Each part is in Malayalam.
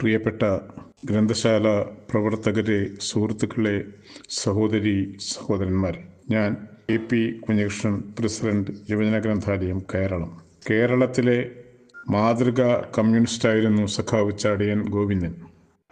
പ്രിയപ്പെട്ട ഗ്രന്ഥശാല പ്രവർത്തകരെ സുഹൃത്തുക്കളെ സഹോദരി സഹോദരന്മാരെ. ഞാൻ എ പി കുഞ്ഞകൃഷ്ണൻ പ്രസിഡന്റ് യുവജന ഗ്രന്ഥാലയം കേരളം. കേരളത്തിലെ മാതൃക കമ്മ്യൂണിസ്റ്റായിരുന്നു സഖാവ് ചാടിയൻ ഗോവിന്ദൻ.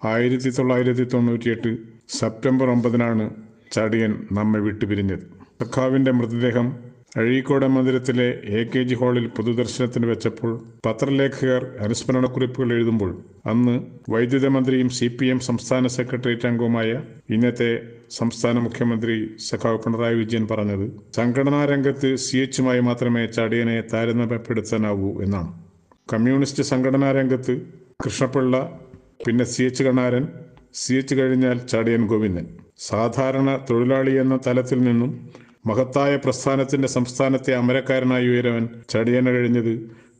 ആയിരത്തി തൊള്ളായിരത്തി തൊണ്ണൂറ്റിയെട്ട് സെപ്റ്റംബർ ഒമ്പതിനാണ് ചാടിയൻ നമ്മെ വിട്ടുപിരിഞ്ഞത്. സഖാവിന്റെ മൃതദേഹം അഴീക്കോട് മന്ദിരത്തിലെ എ കെ ജി ഹാളിൽ പൊതുദർശനത്തിന് വെച്ചപ്പോൾ പത്രലേഖകർ അനുസ്മരണക്കുറിപ്പുകൾ എഴുതുമ്പോൾ അന്ന് വൈദ്യുത മന്ത്രിയും സി പി എം സംസ്ഥാന സെക്രട്ടേറിയറ്റ് അംഗവുമായ ഇന്നത്തെ സംസ്ഥാന മുഖ്യമന്ത്രി സഖാവ് പിണറായി വിജയൻ പറഞ്ഞത് സംഘടനാ രംഗത്ത് സി എച്ചുമായി മാത്രമേ ചടിയനെ താരതമ്യപ്പെടുത്താനാവൂ എന്നാണ്. കമ്മ്യൂണിസ്റ്റ് സംഘടനാ രംഗത്ത് കൃഷ്ണപിള്ള പിന്നെ C H Kanaran C H കഴിഞ്ഞാൽ ചാടിയൻ ഗോവിന്ദൻ. സാധാരണ തൊഴിലാളി എന്ന തലത്തിൽ നിന്നും മഹത്തായ പ്രസ്ഥാനത്തിന്റെ സംസ്ഥാനത്തെ അമരക്കാരനായി ഉയരവൻ ചടിയന കഴിഞ്ഞത്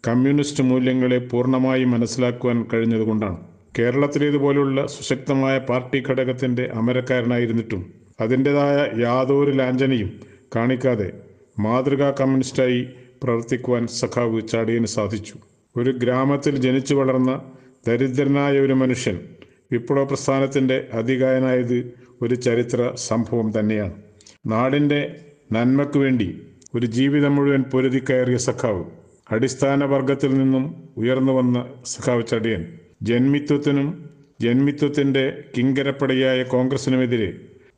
കമ്മ്യൂണിസ്റ്റ് മൂല്യങ്ങളെ പൂർണമായി മനസ്സിലാക്കുവാൻ കഴിഞ്ഞതുകൊണ്ടാണ്. കേരളത്തിലേതുപോലുള്ള സുശക്തമായ പാർട്ടി ഘടകത്തിന്റെ അമരക്കാരനായിരുന്നിട്ടും അതിന്റെതായ യാതൊരു ലാഞ്ചനയും കാണിക്കാതെ മാതൃകാ കമ്മ്യൂണിസ്റ്റായി പ്രവർത്തിക്കുവാൻ സഖാവ് ചാടിയന് സാധിച്ചു. ഒരു ഗ്രാമത്തിൽ ജനിച്ചു വളർന്ന ദരിദ്രനായ ഒരു മനുഷ്യൻ വിപ്ലവ പ്രസ്ഥാനത്തിന്റെ അധികായനായത് ഒരു ചരിത്ര സംഭവം തന്നെയാണ്. നാടിന്റെ നന്മയ്ക്കു വേണ്ടി ഒരു ജീവിതം മുഴുവൻ പൊരുതി കയറിയ സഖാവ് അടിസ്ഥാന വർഗത്തിൽ നിന്നും ഉയർന്നു വന്ന സഖാവ് ചടിയൻ ജന്മിത്വത്തിനും ജന്മിത്വത്തിന്റെ കിങ്കരപ്പടയായ കോൺഗ്രസിനുമെതിരെ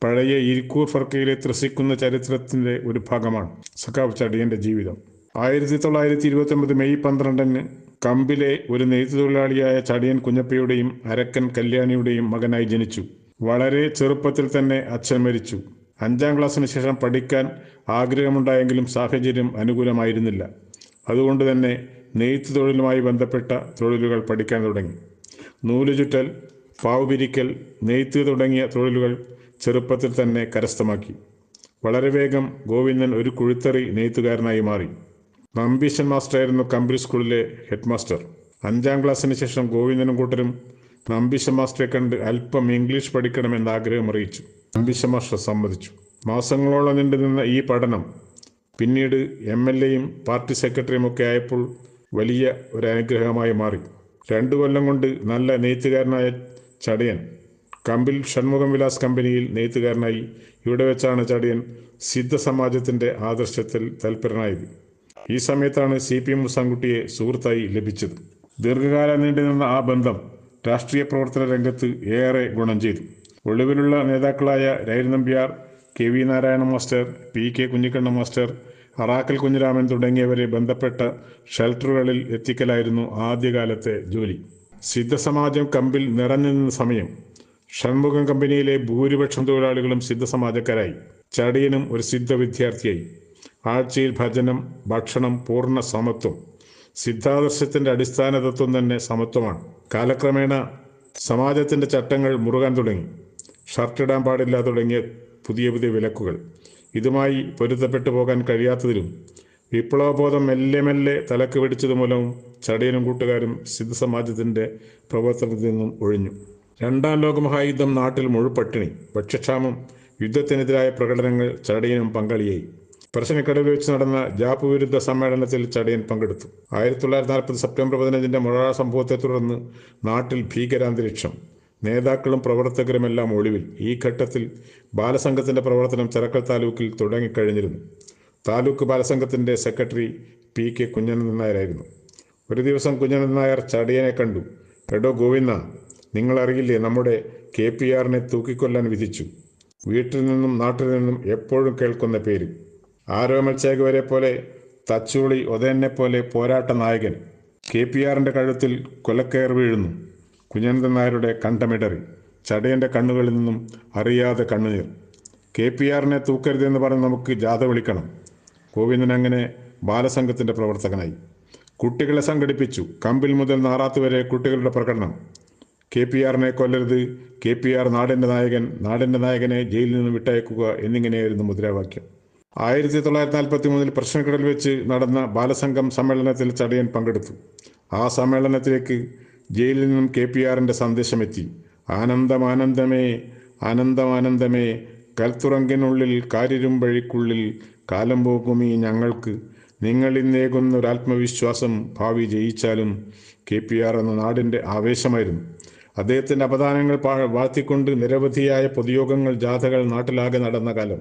പഴയ ഇരിക്കൂർ ഫർക്കയിലെ ത്രസിക്കുന്ന ചരിത്രത്തിന്റെ ഒരു ഭാഗമാണ് സഖാവ് ചടിയന്റെ ജീവിതം. ആയിരത്തി തൊള്ളായിരത്തി ഇരുപത്തി ഒമ്പത് മെയ് പന്ത്രണ്ടിന് കമ്പിലെ ഒരു നെയ്ത്തു തൊഴിലാളിയായ ചടിയൻ കുഞ്ഞപ്പയുടെയും അരക്കൻ കല്യാണിയുടെയും മകനായി ജനിച്ചു. വളരെ ചെറുപ്പത്തിൽ തന്നെ അച്ഛൻ മരിച്ചു. അഞ്ചാം ക്ലാസ്സിന് ശേഷം പഠിക്കാൻ ആഗ്രഹമുണ്ടായെങ്കിലും സാഹചര്യം അനുകൂലമായിരുന്നില്ല. അതുകൊണ്ട് തന്നെ നെയ്ത്ത് തൊഴിലുമായി ബന്ധപ്പെട്ട തൊഴിലുകൾ പഠിക്കാൻ തുടങ്ങി. നൂൽ ചുറ്റൽ പാവുപിരിക്കൽ നെയ്ത്ത് തുടങ്ങിയ തൊഴിലുകൾ ചെറുപ്പത്തിൽ തന്നെ കരസ്ഥമാക്കി. വളരെ വേഗം ഗോവിന്ദൻ ഒരു കുഴുത്തറി നെയ്ത്തുകാരനായി മാറി. നമ്പീശൻ മാസ്റ്ററായിരുന്നു കമ്പനി സ്കൂളിലെ ഹെഡ് മാസ്റ്റർ അഞ്ചാം ക്ലാസ്സിന് ശേഷം ഗോവിന്ദനും കൂട്ടരും നമ്പീശൻ മാസ്റ്ററെ കണ്ട് അല്പം ഇംഗ്ലീഷ് പഠിക്കണമെന്ന് ആഗ്രഹം അറിയിച്ചു. മാസ്റ്റർ സമ്മതിച്ചു. മാസങ്ങളോളം നീണ്ടുനിന്ന ഈ പഠനം പിന്നീട് എം എൽ എയും പാർട്ടി സെക്രട്ടറിയും ഒക്കെ ആയപ്പോൾ വലിയ ഒരു അനുഗ്രഹമായി മാറി. രണ്ടു കൊല്ലം കൊണ്ട് നല്ല നെയ്ത്തുകാരനായ ചടയൻ കമ്പിൽ ഷൺമുഖം വിലാസ് കമ്പനിയിൽ നെയ്ത്തുകാരനായി. ഇവിടെ വെച്ചാണ് ചടിയൻ സിദ്ധ സമാജത്തിന്റെ ആദർശത്തിൽ തൽപരനായത്. ഈ സമയത്താണ് സി പി എം മുസാൻകുട്ടിയെ സുഹൃത്തായി ലഭിച്ചത്. ദീർഘകാലം നീണ്ടുനിന്ന ആ ബന്ധം രാഷ്ട്രീയ പ്രവർത്തന രംഗത്ത് ഏറെ ഗുണം ചെയ്തു. ഒളിവിലുള്ള നേതാക്കളായ രൈൽ Nambiar K V Narayana master P K Kunhikanna master Arakkal Kunhiraman തുടങ്ങിയവരെ ബന്ധപ്പെട്ട ഷെൽട്ടറുകളിൽ എത്തിക്കലായിരുന്നു ആദ്യകാലത്തെ ജോലി. സിദ്ധസമാജം കമ്പിൽ നിറഞ്ഞു നിന്ന സമയം ഷൺമുഖം കമ്പനിയിലെ ഭൂരിപക്ഷം തൊഴിലാളികളും സിദ്ധസമാജക്കാരായി. ചടിയനും ഒരു സിദ്ധ വിദ്യാർത്ഥിയായി. ആഴ്ചയിൽ ഭജനം ഭക്ഷണം പൂർണ സമത്വം. സിദ്ധാദർശത്തിന്റെ അടിസ്ഥാന തത്വം തന്നെ സമത്വമാണ്. കാലക്രമേണ സമാജത്തിന്റെ ചട്ടങ്ങൾ മുറുകാൻ തുടങ്ങി. ഷർട്ടിടാൻ പാടില്ല തുടങ്ങിയ പുതിയ പുതിയ വിലക്കുകൾ. ഇതുമായി പൊരുത്തപ്പെട്ടു പോകാൻ കഴിയാത്തതിലും വിപ്ലവബോധം മെല്ലെ മെല്ലെ തലക്ക് പിടിച്ചത് മൂലവും ചടിയനും കൂട്ടുകാരും സിദ്ധസമാജത്തിന്റെ പ്രവർത്തനത്തിൽ നിന്നും ഒഴിഞ്ഞു. രണ്ടാം ലോകമഹായുദ്ധം നാട്ടിൽ മുഴുപട്ടിണി. ഭക്ഷ്യക്ഷാമം യുദ്ധത്തിനെതിരായ പ്രകടനങ്ങൾ ചടയനും പങ്കാളിയായി. പറശ്ശിനിക്കടവിൽ വെച്ച് നടന്ന ജാപ്പ് വിരുദ്ധ സമ്മേളനത്തിൽ ചടയൻ പങ്കെടുത്തു. ആയിരത്തി തൊള്ളായിരത്തി നാൽപ്പത് സെപ്റ്റംബർ പതിനഞ്ചിന്റെ മൊഴാ സംഭവത്തെ തുടർന്ന് നാട്ടിൽ ഭീകരാന്തരീക്ഷം. നേതാക്കളും പ്രവർത്തകരുമെല്ലാം ഒളിവിൽ ഈ ഘട്ടത്തിൽ ബാലസംഘത്തിന്റെ പ്രവർത്തനം ചെറക്കൽ താലൂക്കിൽ തുടങ്ങിക്കഴിഞ്ഞിരുന്നു. താലൂക്ക് ബാലസംഘത്തിന്റെ സെക്രട്ടറി പി കെ കുഞ്ഞനന്ദൻ നായരായിരുന്നു. ഒരു ദിവസം കുഞ്ഞനന്ദൻ നായർ ചടിയനെ കണ്ടു. എടോ ഗോവിന്ദ നിങ്ങളറിയില്ലേ നമ്മുടെ കെ പി ആറിനെ തൂക്കിക്കൊല്ലാൻ വിധിച്ചു. വീട്ടിൽ നിന്നും നാട്ടിൽ നിന്നും എപ്പോഴും കേൾക്കുന്ന പേര്. ആരോമൽ ചേകവരെ പോലെ തച്ചുളി ഒതേനെ പോലെ പോരാട്ട നായകൻ കെ പി ആറിന്റെ കഴുത്തിൽ കൊലക്കയർ വീഴുന്നു. കുഞ്ഞനന്ദൻ നായരുടെ കണ്ടമിടറി ചടയന്റെ കണ്ണുകളിൽ നിന്നും അറിയാതെ കണ്ണുനീർ. കെ പി ആറിനെ തൂക്കരുതെന്ന് പറഞ്ഞ് നമുക്ക് ജാഥ വിളിക്കണം. ഗോവിന്ദൻ അങ്ങനെ ബാലസംഘത്തിന്റെ പ്രവർത്തകനായി. കുട്ടികളെ സംഘടിപ്പിച്ചു. കമ്പിൽ മുതൽ നാറാത്ത് വരെ കുട്ടികളുടെ പ്രകടനം. കെ പി ആറിനെ കൊല്ലരുത്. കെ പി ആർ നാടിന്റെ നായകൻ നാടിന്റെ നായകനെ ജയിലിൽ നിന്ന് വിട്ടയക്കുക എന്നിങ്ങനെയായിരുന്നു മുദ്രാവാക്യം. ആയിരത്തി തൊള്ളായിരത്തി നാൽപ്പത്തി മൂന്നിൽ പ്രശ്നക്കടൽ വെച്ച് നടന്ന ബാലസംഘം സമ്മേളനത്തിൽ ചടയൻ പങ്കെടുത്തു. ആ സമ്മേളനത്തിലേക്ക് ജയിലിൽ നിന്നും കെ പി ആറിന്റെ സന്ദേശമെത്തി. ആനന്ദം ആനന്ദമേ ആനന്ദം ആനന്ദമേ കൽത്തുറങ്കിനുള്ളിൽ കാരിരുമ്പഴിക്കുള്ളിൽ കാലം പോകുമീ ഞങ്ങൾക്ക്. നിങ്ങൾ ഇന്നേകുന്ന ഒരു ആത്മവിശ്വാസം ഭാവി ജയിച്ചാലും കെ പി ആർ എന്ന നാടിന്റെ ആവേശമായിരുന്നു. അദ്ദേഹത്തിന്റെ അപദാനങ്ങൾ പാ- വാഴ്ത്തിക്കൊണ്ട് നിരവധിയായ പൊതുയോഗങ്ങൾ ജാഥകൾ നാട്ടിലാകെ നടന്ന കാലം.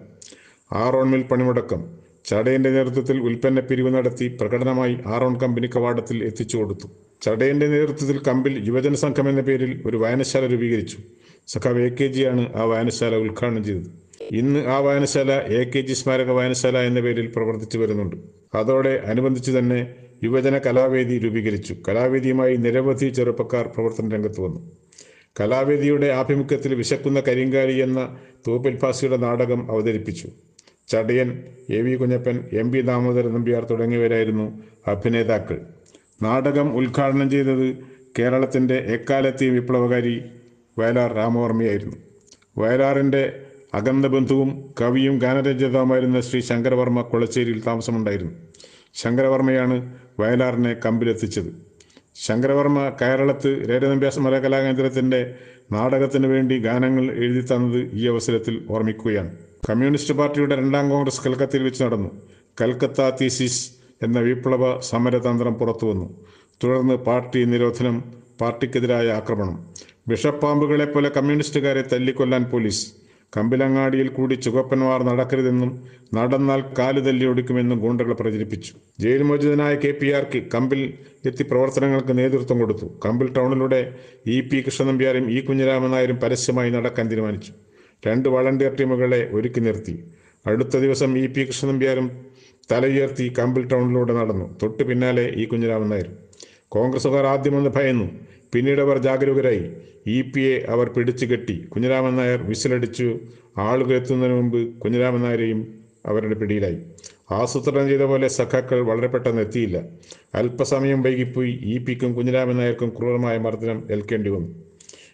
ആറോൺമിൽ പണിമുടക്കം. ചടയന്റെ നേതൃത്വത്തിൽ ഉൽപ്പന്ന പിരിവ് നടത്തി പ്രകടനമായി ആറോൺ കമ്പനി കവാടത്തിൽ എത്തിച്ചു കൊടുത്തു. ചടയന്റെ നേതൃത്വത്തിൽ കമ്പിൽ യുവജന സംഘം എന്ന പേരിൽ ഒരു വായനശാല രൂപീകരിച്ചു. സഖാവ് എ കെ ജി ആണ് ആ വായനശാല ഉദ്ഘാടനം ചെയ്തത്. ഇന്ന് ആ വായനശാല എ കെ ജി സ്മാരക വായനശാല എന്ന പേരിൽ പ്രവർത്തിച്ചു വരുന്നുണ്ട്. അതോടെ അനുബന്ധിച്ച് തന്നെ യുവജന കലാവേദി രൂപീകരിച്ചു. കലാവേദിയുമായി നിരവധി ചെറുപ്പക്കാർ പ്രവർത്തന രംഗത്ത് വന്നു. കലാവേദിയുടെ ആഭിമുഖ്യത്തിൽ വിശക്കുന്ന കരിങ്കാലി എന്ന തൂപ്പിൽ ഫാസിയുടെ നാടകം അവതരിപ്പിച്ചു. Chadayan A V Kunhappan M P Damodaran Nambiar തുടങ്ങിയവരായിരുന്നു അഭിനേതാക്കൾ. നാടകം ഉദ്ഘാടനം ചെയ്തത് കേരളത്തിന്റെ എക്കാലത്തെയും വിപ്ലവകാരി വയലാർ രാമവർമ്മയായിരുന്നു. വയലാറിന്റെ അകന്ന ബന്ധുവും കവിയും ഗാനരചയിതാവുമായിരുന്ന ശ്രീ ശങ്കരവർമ്മ കൊളച്ചേരിയിൽ താമസമുണ്ടായിരുന്നു. ശങ്കരവർമ്മയാണ് വയലാറിനെ കമ്പിലെത്തിച്ചത്. ശങ്കരവർമ്മ കേരളത്ത് രേരനമ്പ്യാസ മലകലാകേന്ദ്രത്തിന്റെ നാടകത്തിന് വേണ്ടി ഗാനങ്ങൾ എഴുതി തന്നത് ഈ അവസരത്തിൽ ഓർമ്മിക്കുകയാണ്. കമ്മ്യൂണിസ്റ്റ് പാർട്ടിയുടെ രണ്ടാം കോൺഗ്രസ് കൽക്കത്തയിൽ വെച്ച് നടന്നു. കൽക്കത്ത തീസിസ് എന്ന വിപ്ലവ സമരതന്ത്രം പുറത്തുവന്നു തുടർന്ന് പാർട്ടി നിരോധനം പാർട്ടിക്കെതിരായ ആക്രമണം. വിഷപ്പാമ്പുകളെ പോലെ കമ്മ്യൂണിസ്റ്റുകാരെ തല്ലിക്കൊല്ലാൻ പോലീസ്. കമ്പിലങ്ങാടിയിൽ കൂടി ചുവപ്പന്മാർ നടക്കരുതെന്നും നടന്നാൽ കാലു തല്ലി ഒടുക്കുമെന്നും ഗുണ്ടകൾ പ്രചരിപ്പിച്ചു. ജയിൽ മോചിതനായ കെ പി ആർക്ക് കമ്പിൽ എത്തി പ്രവർത്തനങ്ങൾക്ക് നേതൃത്വം കൊടുത്തു. കമ്പിൽ ടൗണിലൂടെ ഇ പി കൃഷ്ണനമ്പ്യാരും ഇ കുഞ്ഞിരാമൻ നായരും പരസ്യമായി നടക്കാൻ തീരുമാനിച്ചു. രണ്ട് വളണ്ടിയർ ടീമുകളെ ഒരുക്കി നിർത്തി. അടുത്ത ദിവസം ഇ പി കൃഷ്ണനമ്പ്യാരും തലയുയർത്തി കമ്പിൾ ടൗണിലൂടെ നടന്നു. തൊട്ടു പിന്നാലെ ഇ കുഞ്ഞിരാമൻ നായർ. കോൺഗ്രസുകാർ ആദ്യമൊന്ന് ഭയന്നു. പിന്നീട് അവർ ജാഗരൂകരായി. ഇ പി എ അവർ പിടിച്ചു കെട്ടി. കുഞ്ഞിരാമൻ നായർ വിസിലടിച്ചു. ആളുകൾ എത്തുന്നതിന് മുമ്പ് കുഞ്ഞിരാമൻ നായരെയും അവരുടെ പിടിയിലായി. ആസൂത്രണം ചെയ്ത പോലെ സഖാക്കൾ വളരെ പെട്ടെന്ന് എത്തിയില്ല. അല്പസമയം വൈകിപ്പോയി ഇ പിക്കും കുഞ്ഞിരാമൻ നായർക്കും ക്രൂരമായ മർദ്ദനം ഏൽക്കേണ്ടി വന്നു.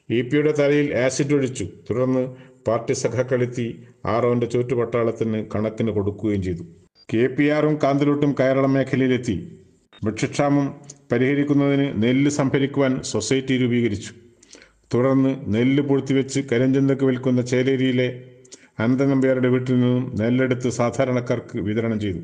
ഇ പിയുടെ തലയിൽ ആസിഡ് ഒഴിച്ചു. തുടർന്ന് പാർട്ടി സഖാക്കളെത്തി ആറോന്റെ ചുറ്റുപട്ടാളത്തിന് കണക്കിന് കൊടുക്കുകയും ചെയ്തു. കെ പി ആറും കാന്തലൂട്ടും കയറളം മേഖലയിലെത്തി. വൃക്ഷക്ഷാമം പരിഹരിക്കുന്നതിന് നെല്ല് സംഭരിക്കുവാൻ സൊസൈറ്റി രൂപീകരിച്ചു. തുടർന്ന് നെല്ല് പൂഴ്ത്തിവെച്ച് കരിഞ്ചന്തക്ക് വിൽക്കുന്ന ചേലേരിയിലെ അനന്തനമ്പിയാരുടെ വീട്ടിൽ നിന്നും നെല്ലെടുത്ത് സാധാരണക്കാർക്ക് വിതരണം ചെയ്തു.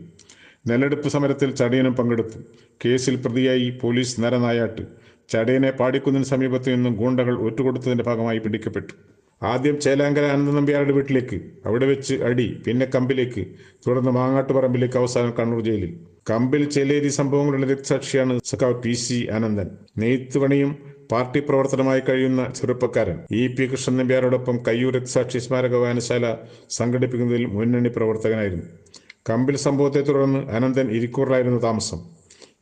നെല്ലെടുപ്പ് സമരത്തിൽ ചടയനും പങ്കെടുത്തു. കേസിൽ പ്രതിയായി പോലീസ് നരനായാട്ട്. ചടയനെ പാടിക്കുന്നിന് സമീപത്ത് നിന്നും ഗൂണ്ടകൾ ഒറ്റുകൊടുത്തതിന്റെ ഭാഗമായി പിടിക്കപ്പെട്ടു. ആദ്യം ചേലാങ്കര അനന്ത നമ്പ്യാരുടെ വീട്ടിലേക്ക് അവിടെ വെച്ച് അടി പിന്നെ കമ്പിലേക്ക് തുടർന്ന് മാങ്ങാട്ടുപറമ്പിലേക്ക് അവസാനം കണ്ണൂർ ജയിലിൽ. കമ്പിൽ ചേലേരി സംഭവങ്ങളുടെ രക്തസാക്ഷിയാണ് സഖാവ് പി സി ആനന്ദൻ. നെയ്ത്തുപണിയും പാർട്ടി പ്രവർത്തനമായി കഴിയുന്ന ചെറുപ്പക്കാരൻ. ഇ പി കൃഷ്ണൻ നമ്പ്യാരോടൊപ്പം കയ്യൂർ രക്തസാക്ഷി സ്മാരക വായനശാല സംഘടിപ്പിക്കുന്നതിൽ മുന്നണി പ്രവർത്തകനായിരുന്നു. കമ്പിൽ സംഭവത്തെ തുടർന്ന് അനന്തൻ ഇരിക്കൂറിലായിരുന്നു താമസം.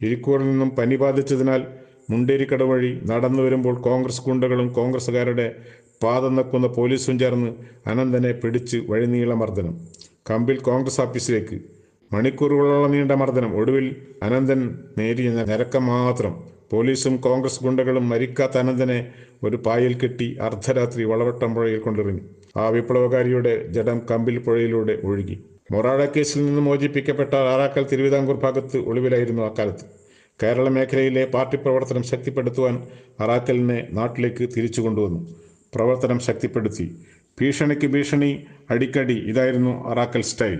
ഇരിക്കൂറിൽ നിന്നും പനി ബാധിച്ചതിനാൽ മുണ്ടേരിക്കട വഴി നടന്നു വരുമ്പോൾ കോൺഗ്രസ് ഗുണ്ടകളും കോൺഗ്രസ്സുകാരുടെ പാദം നക്കുന്ന പോലീസും ചേർന്ന് അനന്തനെ പിടിച്ച് വഴിനീള മർദ്ദനം. കമ്പിൽ കോൺഗ്രസ് ഓഫീസിലേക്ക് മണിക്കൂറുകളോളം നീണ്ട മർദ്ദനം. ഒടുവിൽ അനന്തൻ നേരിയ നിരക്കം മാത്രം. പോലീസും കോൺഗ്രസ് ഗുണ്ടകളും മരിക്കാത്ത അനന്തനെ ഒരു പായൽ കെട്ടി അർദ്ധരാത്രി വളവട്ടം പുഴയിൽ കൊണ്ടെറിഞ്ഞു ആ വിപ്ലവകാരിയുടെ ജഡം കമ്പിൽ പുഴയിലൂടെ ഒഴുകി. മൊറാഴ കേസിൽ നിന്ന് മോചിപ്പിക്കപ്പെട്ട ആറാക്കൽ തിരുവിതാംകൂർ ഭാഗത്ത് ഒളിവിലായിരുന്നു അക്കാലത്ത്. കേരള മേഖലയിലെ പാർട്ടി പ്രവർത്തനം ശക്തിപ്പെടുത്തുവാൻ അറാക്കലിനെ നാട്ടിലേക്ക് തിരിച്ചു കൊണ്ടുവന്നു. പ്രവർത്തനം ശക്തിപ്പെടുത്തി. ഭീഷണിക്ക് ഭീഷണി അടിക്കടി ഇതായിരുന്നു അറാക്കൽ സ്റ്റൈൽ.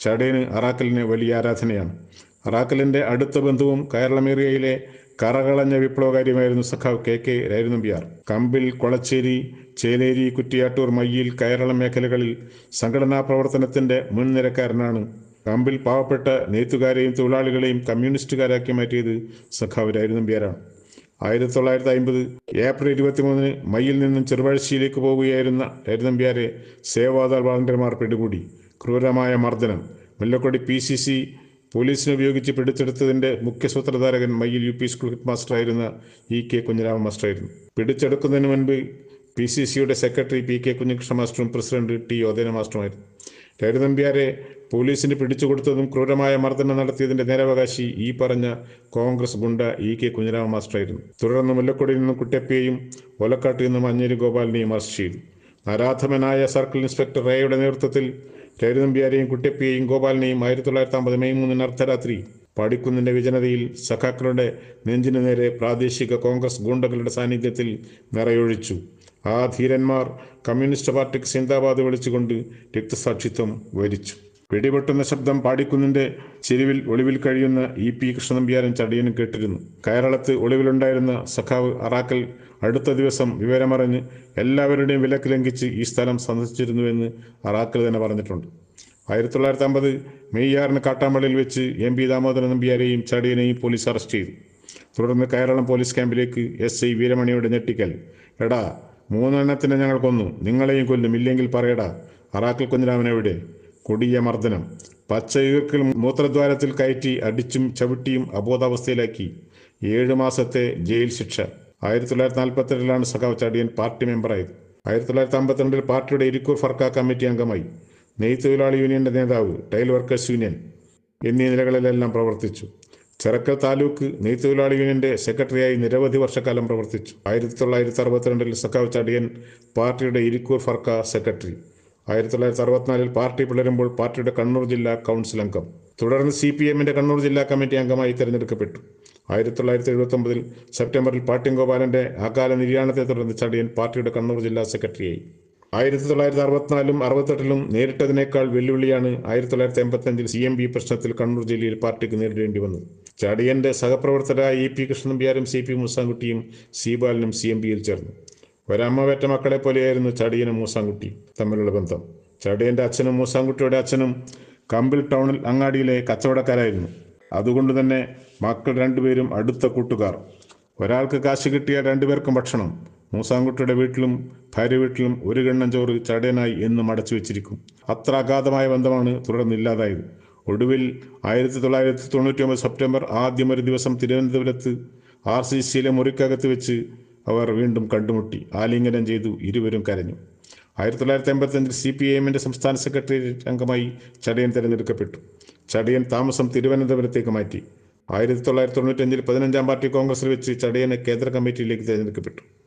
ചടയന് അറാക്കലിന് വലിയ ആരാധനയാണ്. അറാക്കലിന്റെ അടുത്ത ബന്ധുവും കേരളമേറിയയിലെ കറകളഞ്ഞ വിപ്ലവകാരിയുമായിരുന്നു സഖാവ് കെ കെ രൈരുനമ്പ്യാർ കമ്പിൽ കൊളച്ചേരി ചേലേരി കുറ്റിയാട്ടൂർ മയ്യിൽ കയറളം മേഖലകളിൽ സംഘടനാ പ്രവർത്തനത്തിന്റെ മുൻനിരക്കാരനാണ് കമ്പിൽ പാവപ്പെട്ട നെയ്ത്തുകാരെയും തൊഴിലാളികളെയും കമ്മ്യൂണിസ്റ്റുകാരാക്കി മാറ്റിയത് സഖാവ് രൈരുനമ്പ്യാരാണ് ആയിരത്തി തൊള്ളായിരത്തി അമ്പത് ഏപ്രിൽ ഇരുപത്തിമൂന്നിന് മയ്യിൽ നിന്നും ചെറുപഴശ്ശിയിലേക്ക് പോവുകയായിരുന്ന രൈരുനമ്പ്യാരെ സേവാദാൽ വളണ്ടർമാർ പിടികൂടി. ക്രൂരമായ മർദ്ദനം. മുല്ലക്കൊടി പി സി സി പോലീസിനെ ഉപയോഗിച്ച് പിടിച്ചെടുത്തതിന്റെ മുഖ്യ സൂത്രധാരകൻ Mayyil U P school head മാസ്റ്ററായിരുന്ന E K Kunhirama മാസ്റ്ററായിരുന്നു. പിടിച്ചെടുക്കുന്നതിന് മുൻപ് പി സി സിയുടെ സെക്രട്ടറി പി കെ കുഞ്ഞികൃഷ്ണ മാസ്റ്ററും പ്രസിഡന്റ് ടി യോധന മാസ്റ്ററുമായിരുന്നു. രഘുനമ്പ്യാരെ പോലീസിന് പിടിച്ചുകൊടുത്തതും ക്രൂരമായ മർദ്ദനം നടത്തിയതിന്റെ നേരവകാശി ഈ പറഞ്ഞ കോൺഗ്രസ് ഗുണ്ട ഇ കെ കുഞ്ഞിരാമ മാസ്റ്ററായിരുന്നു. തുടർന്ന് മുല്ലക്കൊടിയിൽ നിന്നും കുട്ടപ്പിയെയും ഒലക്കാട്ടിൽ നിന്നും അഞ്ഞേരി ഗോപാലിനെയും അറസ്റ്റ് ചെയ്തു. ആരാധമനായ സർക്കിൾ ഇൻസ്പെക്ടർ റേയുടെ നേതൃത്വത്തിൽ രഘുനമ്പ്യാരെയും കുട്ടിയപ്പിയെയും ഗോപാലിനെയും ആയിരത്തി തൊള്ളായിരത്തി അമ്പത് മെയ് മൂന്നിന് അർദ്ധരാത്രി പടിക്കുന്നിന്റെ വിജനതയിൽ സഖാക്കളുടെ നെഞ്ചിനു നേരെ പ്രാദേശിക കോൺഗ്രസ് ഗുണ്ടകളുടെ സാന്നിധ്യത്തിൽ നിറയൊഴിച്ചു. ആ ധീരന്മാർ കമ്മ്യൂണിസ്റ്റ് പാർട്ടിക്ക് സിന്ദാബാദ് വിളിച്ചുകൊണ്ട് രക്തസാക്ഷിത്വം വരിച്ചു. വെടിപൊട്ടുന്ന ശബ്ദം പാടിക്കുന്നിന്റെ ചെരുവിൽ ഒളിവിൽ കഴിയുന്ന ഇ പി കൃഷ്ണനമ്പിയാരൻ ചടിയനും കേട്ടിരുന്നു. കേരളത്ത് ഒളിവിലുണ്ടായിരുന്ന സഖാവ് അറാക്കൽ അടുത്ത ദിവസം വിവരമറിഞ്ഞ് എല്ലാവരുടെയും വിലക്ക് ലംഘിച്ച് ഈ സ്ഥലം സന്ദർശിച്ചിരുന്നുവെന്ന് അറാക്കൽ തന്നെ പറഞ്ഞിട്ടുണ്ട്. ആയിരത്തി തൊള്ളായിരത്തി അമ്പത് മെയ് ആറിന് കാട്ടാമ്പള്ളിയിൽ വെച്ച് എം പി ദാമോദരൻ നമ്പ്യാരെയും ചടിയനെയും പോലീസ് അറസ്റ്റ് ചെയ്തു. തുടർന്ന് കേരളം പോലീസ് ക്യാമ്പിലേക്ക് എസ് ഐ വീരമണിയുടെ ഞെട്ടിക്കൽ. എടാ മൂന്നെണ്ണത്തിനെ ഞങ്ങൾ കൊന്നു. നിങ്ങളെയും കൊല്ലും. ഇല്ലെങ്കിൽ പറയടാ അറാക്കൽ കുഞ്ഞിരാമനെവിടെ കൊടിയ മർദ്ദനം. പച്ച ഈർക്കിൽ മൂത്രദ്വാരത്തിൽ കയറ്റി അടിച്ചും ചവിട്ടിയും അബോധാവസ്ഥയിലാക്കി. ഏഴു മാസത്തെ ജയിൽ ശിക്ഷ. ആയിരത്തി തൊള്ളായിരത്തി നാൽപ്പത്തിരണ്ടിലാണ് സഖാവ് ചാടിയൻ പാർട്ടി മെമ്പറായത്. ആയിരത്തി തൊള്ളായിരത്തി അമ്പത്തിരണ്ടിൽ പാർട്ടിയുടെ ഇരിക്കൂർ ഫർക്ക കമ്മിറ്റി അംഗമായി. നെയ്ത്തൊഴിലാളി യൂണിയന്റെ നേതാവ് ടൈൽ വർക്കേഴ്സ് യൂണിയൻ എന്നീ നിലകളിലെല്ലാം പ്രവർത്തിച്ചു. ചെറക്കൽ താലൂക്ക് നെയ്ത്തൊഴിലാളി യൂണിയന്റെ സെക്രട്ടറിയായി നിരവധി വർഷക്കാലം പ്രവർത്തിച്ചു. ആയിരത്തി തൊള്ളായിരത്തി അറുപത്തിരണ്ടിൽ സഖാവ് ചാടിയൻ പാർട്ടിയുടെ ഇരിക്കൂർ ഫർക്ക സെക്രട്ടറി. ആയിരത്തി തൊള്ളായിരത്തി അറുപത്തിനാലിൽ പാർട്ടി പിളരുമ്പോൾ പാർട്ടിയുടെ കണ്ണൂർ ജില്ലാ കൗൺസിൽ അംഗം തുടർന്ന് സി പി എമ്മിന്റെ കണ്ണൂർ ജില്ലാ കമ്മിറ്റി അംഗമായി തിരഞ്ഞെടുക്കപ്പെട്ടു. ആയിരത്തി തൊള്ളായിരത്തി എഴുപത്തി സെപ്റ്റംബറിൽ പാട്യം ഗോപാലന്റെ അകാല നിര്യാണത്തെ തുടർന്ന് ചടിയൻ പാർട്ടിയുടെ കണ്ണൂർ ജില്ലാ സെക്രട്ടറിയായി. ആയിരത്തി തൊള്ളായിരത്തി അറുപത്തിനാലും അറുപത്തെട്ടിലും നേരിട്ടതിനേക്കാൾ വെല്ലുവിളിയാണ് ആയിരത്തി തൊള്ളായിരത്തി എൺപത്തഞ്ചിൽ സി എം ബി പ്രശ്നത്തിൽ കണ്ണൂർ ജില്ലയിൽ പാർട്ടിക്ക് നേരിടേണ്ടി വന്നത്. ചടിയന്റെ സഹപ്രവർത്തകരായ ഇ പി കൃഷ്ണൻ ബിയാരും സി പി മുസാൻകുട്ടിയും സി ബാലനും സി എം ബിയിൽ ചേർന്നു. ഒരമ്മ പെറ്റ മക്കളെ പോലെയായിരുന്നു ചടിയനും മൂസാൻകുട്ടി തമ്മിലുള്ള ബന്ധം. ചടിയന്റെ അച്ഛനും മൂസാൻകുട്ടിയുടെ അച്ഛനും കമ്പിൽ ടൗണിൽ അങ്ങാടിയിലെ കച്ചവടക്കാരായിരുന്നു. അതുകൊണ്ട് തന്നെ മക്കൾ രണ്ടുപേരും അടുത്ത കൂട്ടുകാർ. ഒരാൾക്ക് കാശ് കിട്ടിയാൽ രണ്ടുപേർക്കും ഭക്ഷണം. മൂസാൻകുട്ടിയുടെ വീട്ടിലും ഭാര്യ വീട്ടിലും ഒരു ഗണ്ണം ചോറ് ചടയനായി എന്നും അടച്ചു വെച്ചിരിക്കും. അത്ര അഗാധമായ ബന്ധമാണ് തുടർന്നില്ലാതായത് ഒടുവിൽ ആയിരത്തി തൊള്ളായിരത്തി തൊണ്ണൂറ്റി ഒമ്പത് സെപ്റ്റംബർ ആദ്യം ഒരു ദിവസം തിരുവനന്തപുരത്ത് ആർ സി സിയിലെ മുറിക്കകത്ത് വെച്ച് അവർ വീണ്ടും കണ്ടുമുട്ടി. ആലിംഗനം ചെയ്തു ഇരുവരും കരഞ്ഞു. ആയിരത്തി തൊള്ളായിരത്തി എൺപത്തഞ്ചിൽ സി പി ഐ എമ്മിന്റെ സംസ്ഥാന സെക്രട്ടേറിയറ്റ് അംഗമായി ചടയൻ തിരഞ്ഞെടുക്കപ്പെട്ടു. ചടയൻ താമസം തിരുവനന്തപുരത്തേക്ക് മാറ്റി. ആയിരത്തി തൊള്ളായിരത്തി തൊണ്ണൂറ്റഞ്ചിൽ പതിനഞ്ചാം പാർട്ടി കോൺഗ്രസിൽ വെച്ച് ചടയനെ കേന്ദ്ര കമ്മിറ്റിയിലേക്ക് തിരഞ്ഞെടുക്കപ്പെട്ടു.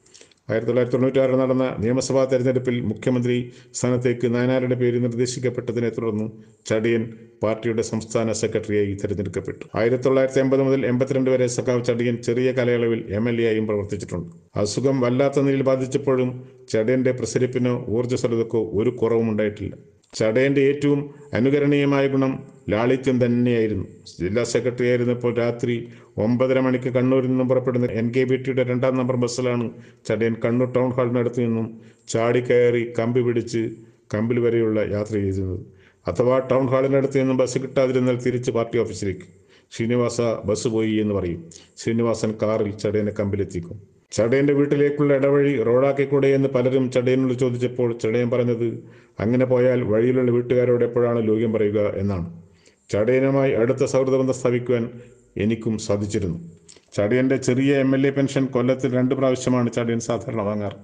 ആയിരത്തി തൊള്ളായിരത്തി തൊണ്ണൂറ്റാറിൽ നടന്ന നിയമസഭാ തെരഞ്ഞെടുപ്പിൽ മുഖ്യമന്ത്രി സ്ഥാനത്തേക്ക് നായനാരുടെ പേര് നിർദ്ദേശിക്കപ്പെട്ടതിനെ തുടർന്ന് ചടിയൻ പാർട്ടിയുടെ സംസ്ഥാന സെക്രട്ടറിയായി തെരഞ്ഞെടുക്കപ്പെട്ടു. ആയിരത്തി തൊള്ളായിരത്തി എൺപത് മുതൽ എൺപത്തിരണ്ട് വരെ സഖാവ് ചടിയൻ ചെറിയ കാലയളവിൽ എം എൽ എ ആയും പ്രവർത്തിച്ചിട്ടുണ്ട്. അസുഖം വല്ലാത്ത നിലയിൽ ബാധിച്ചപ്പോഴും ചടിയന്റെ പ്രസരിപ്പിനോ ഊർജസ്വലതക്കോ ഒരു കുറവും ഉണ്ടായിട്ടില്ല ചടയന്റെ ഏറ്റവും അനുകരണീയമായ ഗുണം ലാളിത്യം തന്നെയായിരുന്നു. ജില്ലാ സെക്രട്ടറി ആയിരുന്നപ്പോൾ രാത്രി ഒമ്പതര മണിക്ക് കണ്ണൂരിൽ നിന്നും പുറപ്പെടുന്ന എൻ കെ ബി ടിയുടെ രണ്ടാം നമ്പർ ബസ്സിലാണ് ചടയൻ കണ്ണൂർ ടൗൺ ഹാളിനടുത്ത് നിന്നും ചാടിക്കയറി കമ്പി പിടിച്ച് കമ്പിൽ വരെയുള്ള യാത്ര ചെയ്തിരുന്നത് അഥവാ ടൗൺ ഹാളിനടുത്ത് നിന്നും ബസ് കിട്ടാതിരുന്നാൽ തിരിച്ച് പാർട്ടി ഓഫീസിലേക്ക്. ശ്രീനിവാസ ബസ് പോയി എന്ന് പറയും. ശ്രീനിവാസൻ കാറിൽ ചടയനെ കമ്പിലെത്തിക്കും. ചടയന്റെ വീട്ടിലേക്കുള്ള ഇടവഴി റോഡാക്കിക്കൂടെ എന്ന് പലരും ചടയനോട് ചോദിച്ചപ്പോൾ ചടയൻ പറഞ്ഞത് അങ്ങനെ പോയാൽ വഴിയിലുള്ള വീട്ടുകാരോട് എപ്പോഴാണ് ലോക്യം പറയുക? എന്നാണ്. ചടയനുമായി അടുത്ത സൗഹൃദബന്ധം സ്ഥാപിക്കുവാൻ എനിക്കും സാധിച്ചിരുന്നു. ചടയന്റെ ചെറിയ എം എൽ എ പെൻഷൻ കൊല്ലത്തിൽ രണ്ട് പ്രാവശ്യമാണ് ചടയൻ സാധാരണ വാങ്ങാറ്.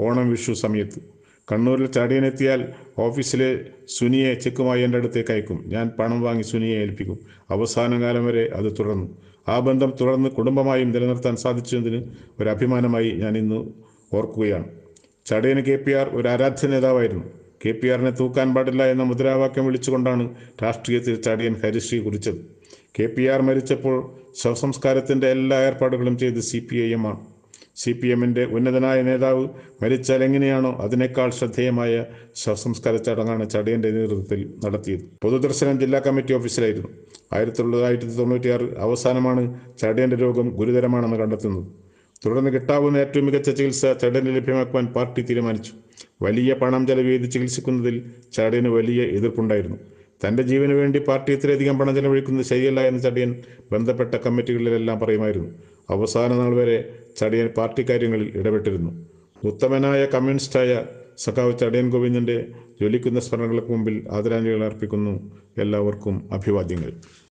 ഓണം വിഷു സമയത്ത്. കണ്ണൂരിൽ ചടയനെത്തിയാൽ ഓഫീസിലെ സുനിയെ ചെക്കുമായി എന്റെ അടുത്തേക്ക് അയക്കും. ഞാൻ പണം വാങ്ങി സുനിയെ ഏൽപ്പിക്കും. അവസാന കാലം വരെ അത് തുടർന്നു. ആ ബന്ധം തുടർന്ന് കുടുംബമായും നിലനിർത്താൻ സാധിച്ചതിന് ഒരു അഭിമാനമായി ഞാൻ ഇന്ന് ഓർക്കുകയാണ്. ചടയന് കെ പി ആർ ഒരു ആരാധ്യ നേതാവായിരുന്നു. കെ പി ആറിനെ തൂക്കാൻ പാടില്ല എന്ന മുദ്രാവാക്യം വിളിച്ചുകൊണ്ടാണ് രാഷ്ട്രീയത്തിൽ ചടയൻ ഹരിശ്രീ കുറിച്ചത്. കെ പി ആർ മരിച്ചപ്പോൾ ശവസംസ്കാരത്തിന്റെ എല്ലാ ഏർപ്പാടുകളും ചെയ്ത് സി പി ഐ എം ആണ്. സി പി എമ്മിന്റെ ഉന്നതനായ നേതാവ് മരിച്ചാൽ എങ്ങനെയാണോ അതിനേക്കാൾ ശ്രദ്ധേയമായ ശവസംസ്കാര ചടങ്ങാണ് ചടയന്റെ നേതൃത്വത്തിൽ നടത്തിയത്. പൊതുദർശനം ജില്ലാ കമ്മിറ്റി ഓഫീസിലായിരുന്നു. ആയിരത്തി തൊള്ളായിരത്തി തൊണ്ണൂറ്റിയാറ് അവസാനമാണ് ചടയന്റെ രോഗം ഗുരുതരമാണെന്ന് കണ്ടെത്തുന്നത്. തുടർന്ന് കിട്ടാവുന്ന ഏറ്റവും മികച്ച ചികിത്സ ചടയന് ലഭ്യമാക്കുവാൻ പാർട്ടി തീരുമാനിച്ചു. വലിയ പണം ചെലവ് ചെയ്ത് ചികിത്സിക്കുന്നതിൽ ചടയന് വലിയ എതിർപ്പുണ്ടായിരുന്നു. തന്റെ ജീവന് വേണ്ടി പാർട്ടി ഇത്രയധികം പണം ചെലവഴിക്കുന്നത് ശരിയല്ല എന്ന് ചടിയൻ ബന്ധപ്പെട്ട കമ്മിറ്റികളിലെല്ലാം പറയുമായിരുന്നു. അവസാന നാൾ വരെ ചടിയൻ പാർട്ടി കാര്യങ്ങളിൽ ഇടപെട്ടിരുന്നു. ഉത്തമനായ കമ്മ്യൂണിസ്റ്റായ സഖാവ് ചടയൻ ഗോവിന്ദന്റെ ജ്വലിക്കുന്ന സ്മരണകൾക്ക് മുമ്പിൽ ആദരാഞ്ജലികൾ അർപ്പിക്കുന്നു. എല്ലാവർക്കും അഭിവാദ്യങ്ങൾ.